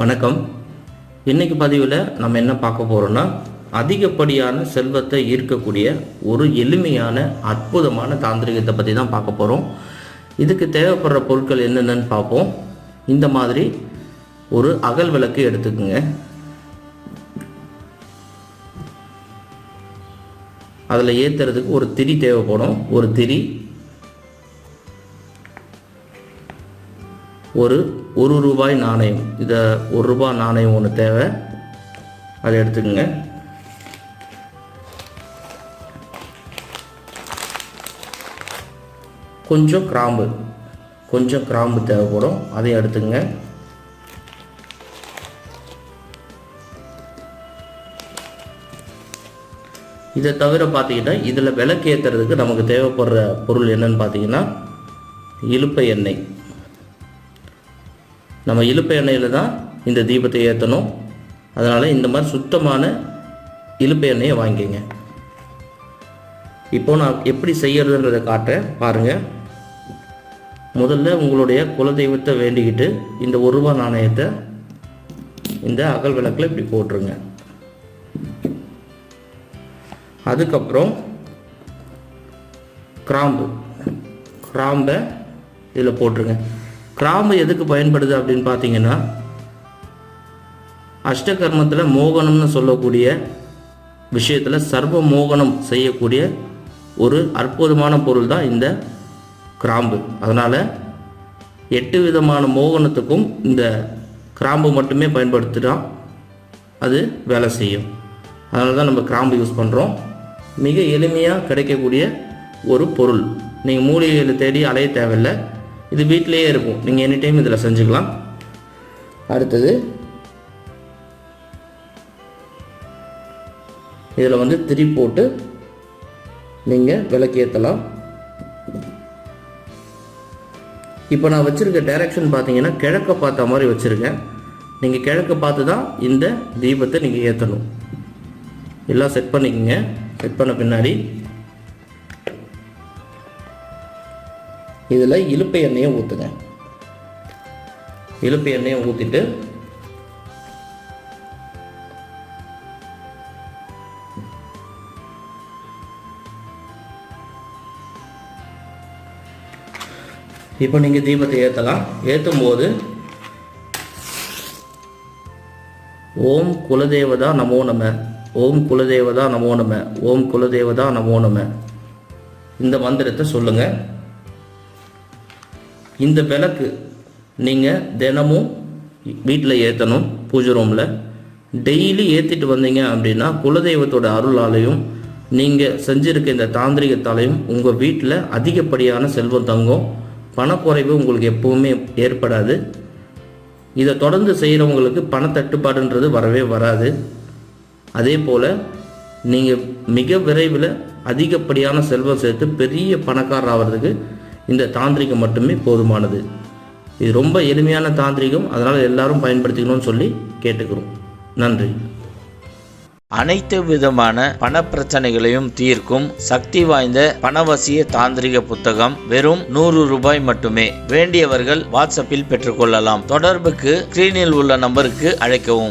வணக்கம். இன்னைக்கு பதிவில் நம்ம என்ன பார்க்க போகிறோன்னா அதிகப்படியான செல்வத்தை ஈர்க்கக்கூடிய ஒரு எளிமையான அற்புதமான தாந்திரிகத்தை பற்றி தான் பார்க்க போகிறோம் இதுக்கு தேவைப்படுற பொருட்கள் என்னென்னன்னு பார்ப்போம். இந்த மாதிரி ஒரு அகல் விளக்கு எடுத்துக்கோங்க. அதில் ஏற்றுறதுக்கு ஒரு திரி தேவைப்படும். ஒரு திரி ஒரு ஒரு ரூபாய் நாணயம். இதை ஒரு ரூபாய் நாணயம் ஒன்று தேவை. அதை எடுத்துக்கோங்க. கொஞ்சம் கிராம்பு. கொஞ்சம் கிராம்பு தேவைப்படும். அதையும் எடுத்துங்க இதை தவிர பார்த்தீங்கன்னா இதில் விளக்கு ஏற்றுறதுக்கு நமக்கு தேவைப்படுற பொருள் என்னன்னு பார்த்தீங்கன்னா இலுப்பை எண்ணெய். நம்ம இலுப்பை எண்ணெயில் தான் இந்த தீபத்தை ஏற்றணும் அதனால் இந்த மாதிரி சுத்தமான இலுப்பை எண்ணெயை வாங்கிங்க இப்போ நான் எப்படி செய்யறதுன்றதை காட்டுறேன். பாருங்கள் முதல்ல உங்களுடைய குலதெய்வத்தை வேண்டிக்கிட்டு இந்த ஒரு ரூபா நாணயத்தை இந்த அகல் விளக்கில் இப்படி போட்டுருங்க. அதுக்கப்புறம் கிராம்பு. கிராம்பை இதில் போட்டுருங்க. கிராம்பு எதுக்கு பயன்படுது அப்படின்னு பார்த்தீங்கன்னா அஷ்டகர்மத்தில் மோகனம்னு சொல்லக்கூடிய விஷயத்தில் சர்வ மோகனம் செய்யக்கூடிய ஒரு அற்புதமான பொருள் தான் இந்த கிராம்பு. அதனால் எட்டு விதமான மோகனத்துக்கும் இந்த கிராம்பு மட்டுமே பயன்படுத்தினா அது வேலை செய்யும். அதனால தான் நம்ம கிராம்பு யூஸ் பண்ணுறோம் மிக எளிமையாக கிடைக்கக்கூடிய ஒரு பொருள். நீங்கள் மூலிகைகளை தேடி அலைய தேவையில்லை. இது வீட்டிலேயே இருக்கும். நீங்கள் எனி டைம் இதில் செஞ்சுக்கலாம். அடுத்தது இதில் வந்து திரி போட்டு நீங்கள் விளக்கேற்றலாம் இப்போ நான் வச்சுருக்க டைரக்ஷன் பார்த்தீங்கன்னா கிழக்க பார்த்த மாதிரி வச்சுருக்கேன். நீங்கள் கிழக்க பார்த்து தான் இந்த தீபத்தை நீங்கள் ஏற்றணும் எல்லாம் செட் பண்ணிக்கோங்க. செட் பண்ண பின்னாடி இதில் இலுப்பை எண்ணெயை ஊற்றுங்க இலுப்பை எண்ணெயை ஊற்றிட்டு இப்போ நீங்கள் தீபத்தை ஏற்றலாம் ஏற்றும் போது ஓம் குலதேவதா நமோ நம. ஓம் குலதேவதா நமோ நம. ஓம் குலதேவதா நமோ நம. இந்த மந்திரத்தை சொல்லுங்கள் இந்த விளக்கு நீங்கள் தினமும் வீட்டில் ஏற்றணும் பூஜை ரூமில் டெய்லி ஏற்றிட்டு வந்தீங்க அப்படின்னா குலதெய்வத்தோட அருளாலையும் நீங்கள் செஞ்சுருக்க இந்த தாந்திரிகத்தாலையும் உங்கள் வீட்டில் அதிகப்படியான செல்வம் தங்கும். பணக்குறைவு உங்களுக்கு எப்பவுமே ஏற்படாது. இதை தொடர்ந்து செய்கிறவங்களுக்கு பணத்தட்டுப்பாடுன்றது வரவே வராது. அதே போல் நீங்கள் மிக விரைவில் அதிகப்படியான செல்வம் சேர்த்து பெரிய பணக்காரர் ஆகிறதுக்கு இந்த தாந்திரிகம் மட்டுமே போதுமானது. இது ரொம்ப எளிமையான தாந்திரிகம். அதனால் எல்லாரும் பயன்படுத்திக்கணும்னு சொல்லி கேட்டுக்கிறோம். நன்றி. அனைத்து விதமான பண பிரச்சனைகளையும் தீர்க்கும் சக்தி வாய்ந்த பணவசிய தாந்திரிக புத்தகம் வெறும் நூறு ரூபாய் மட்டுமே. வேண்டியவர்கள் வாட்ஸ்அப்பில் பெற்றுக்கொள்ளலாம். தொடர்புக்கு ஸ்கிரீனில் உள்ள நம்பருக்கு அழைக்கவும்.